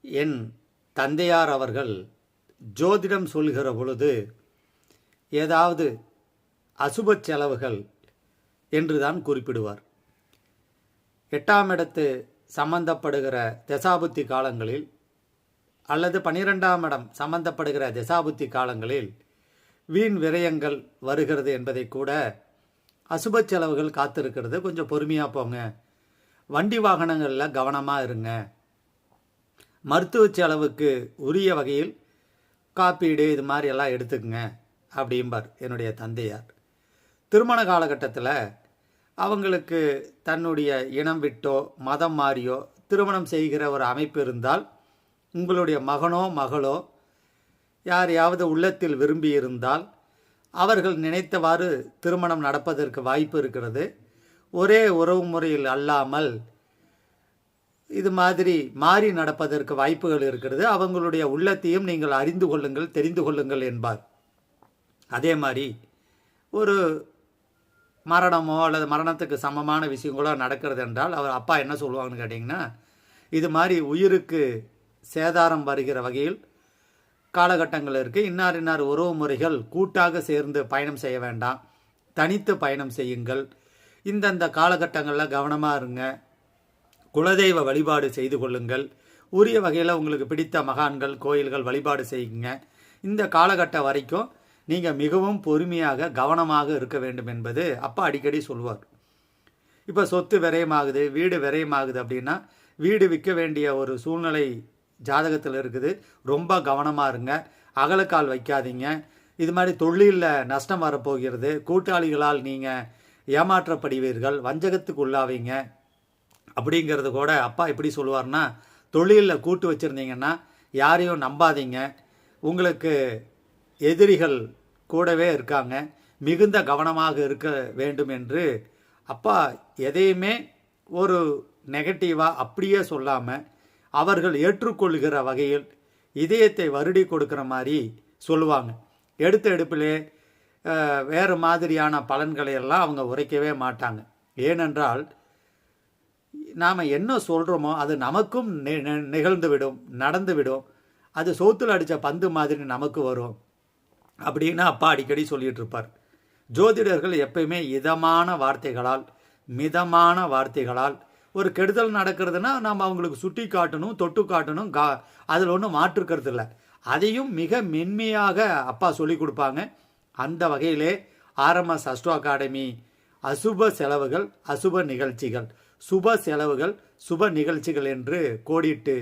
என் தந்தையார் அவர்கள் ஜோதிடம் சொல்கிற பொழுது ஏதாவது அசுப செலவுகள் என்றுதான் குறிப்பிடுவார். எட்டாம் இடத்து சம்பந்தப்படுகிற தசாபுத்தி காலங்களில் அல்லது பனிரெண்டாம் இடம் சம்பந்தப்படுகிற தசாபுத்தி காலங்களில் வீண் விரயங்கள் வருகிறது என்பதை கூட அசுப செலவுகள் காத்திருக்கிறது. கொஞ்சம் பொறுமையாக போங்க. வண்டி வாகனங்களில் கவனமாக இருங்க. மருத்துவ செலவுக்கு உரிய வகையில் காப்பீடு இது மாதிரி எல்லாம் எடுத்துக்கங்க அப்படிம்பார் என்னுடைய தந்தையார். திருமண காலகட்டத்தில் அவங்களுக்கு தன்னுடைய இனம் விட்டோ மதம் மாறியோ திருமணம் செய்கிற ஒரு அமைப்பு இருந்தால் உங்களுடைய மகனோ மகளோ யாரையாவது உள்ளத்தில் விரும்பி இருந்தால் அவர்கள் நினைத்தவாறு திருமணம் நடப்பதற்கு வாய்ப்பு இருக்கிறது. ஒரே உறவு முறையில் அல்லாமல் இது மாதிரி மாறி நடப்பதற்கு வாய்ப்புகள் இருக்கிறது. அவங்களுடைய உள்ளத்தையும் நீங்கள் அறிந்து கொள்ளுங்கள் தெரிந்து கொள்ளுங்கள் என்பார். அதே மாதிரி ஒரு மரணமோ அல்லது மரணத்துக்கு சமமான விஷயங்களோ நடக்கிறது என்றால் அவர் அப்பா என்ன சொல்லுவாங்கன்னு கேட்டிங்கன்னா இது மாதிரி உயிருக்கு சேதாரம் வருகிற வகையில் காலகட்டங்கள் இருக்குது இன்னார் இன்னார் உறவு முறைகள் கூட்டாக சேர்ந்து பயணம் செய்ய வேண்டாம். தனித்து பயணம் செய்யுங்கள். இந்தந்த காலகட்டங்களில் கவனமாக இருங்க. குலதெய்வ வழிபாடு செய்து கொள்ளுங்கள். உரிய வகையில் உங்களுக்கு பிடித்த மகான்கள் கோயில்கள் வழிபாடு செய்யுங்க. இந்த காலகட்டம் வரைக்கும் நீங்கள் மிகவும் பொறுமையாக கவனமாக இருக்க வேண்டும் என்பது அப்பா அடிக்கடி சொல்வார். இப்போ சொத்து விரயமாகுது வீடு விரயமாகுது அப்படின்னா வீடு விற்க வேண்டிய ஒரு சூழ்நிலை ஜாதகத்தில் இருக்குது. ரொம்ப கவனமாக இருங்க. அகலக்கால் வைக்காதீங்க. இது மாதிரி தொழிலில் நஷ்டம் வரப்போகிறது. கூட்டாளிகளால் நீங்கள் ஏமாற்றப்படுவீர்கள். வஞ்சகத்துக்கு உள்ளாவீங்க. அப்படிங்கிறது கூட அப்பா எப்படி சொல்லுவார்னா தொழிலில் கூட்டு வச்சுருந்தீங்கன்னா யாரையும் நம்பாதீங்க. உங்களுக்கு எதிரிகள் கூடவே இருக்காங்க. மிகுந்த கவனமாக இருக்க வேண்டும் என்று அப்பா எதையுமே ஒரு நெகட்டிவாக அப்படியே சொல்லாமல் அவர்கள் ஏற்றுக்கொள்கிற வகையில் இதயத்தை வருடி கொடுக்குற மாதிரி சொல்லுவாங்க. எடுத்த எடுப்பிலே வேறு மாதிரியான பலன்களை எல்லாம் அவங்க உரைக்கவே மாட்டாங்க. ஏனென்றால் நாம் என்ன சொல்கிறோமோ அது நமக்கும் நிகழ்ந்துவிடும் நடந்துவிடும். அது சோத்தில் அடித்த பந்து மாதிரி நமக்கு வரும். அப்படின்னு அப்பா அடிக்கடி சொல்லிட்டு இருப்பார். ஜோதிடர்கள் எப்பயுமே இதமான வார்த்தைகளால் மிதமான வார்த்தைகளால் ஒரு கெடுதல் நடக்கிறதுனா நம்ம அவங்களுக்கு சுட்டி காட்டணும் தொட்டு காட்டணும் கா அதில் ஒன்றும் மாற்றுக்கிறது இல்லை. அதையும் மிக மென்மையாக அப்பா சொல்லி கொடுப்பாங்க. அந்த வகையிலே ஆர்எம்எஸ் அஸ்ட்ரோ அகாடமி அசுப செலவுகள் அசுப நிகழ்ச்சிகள். சுப செலவுகள் சுப நிகழ்ச்சிகள் என்று கோடிட்டு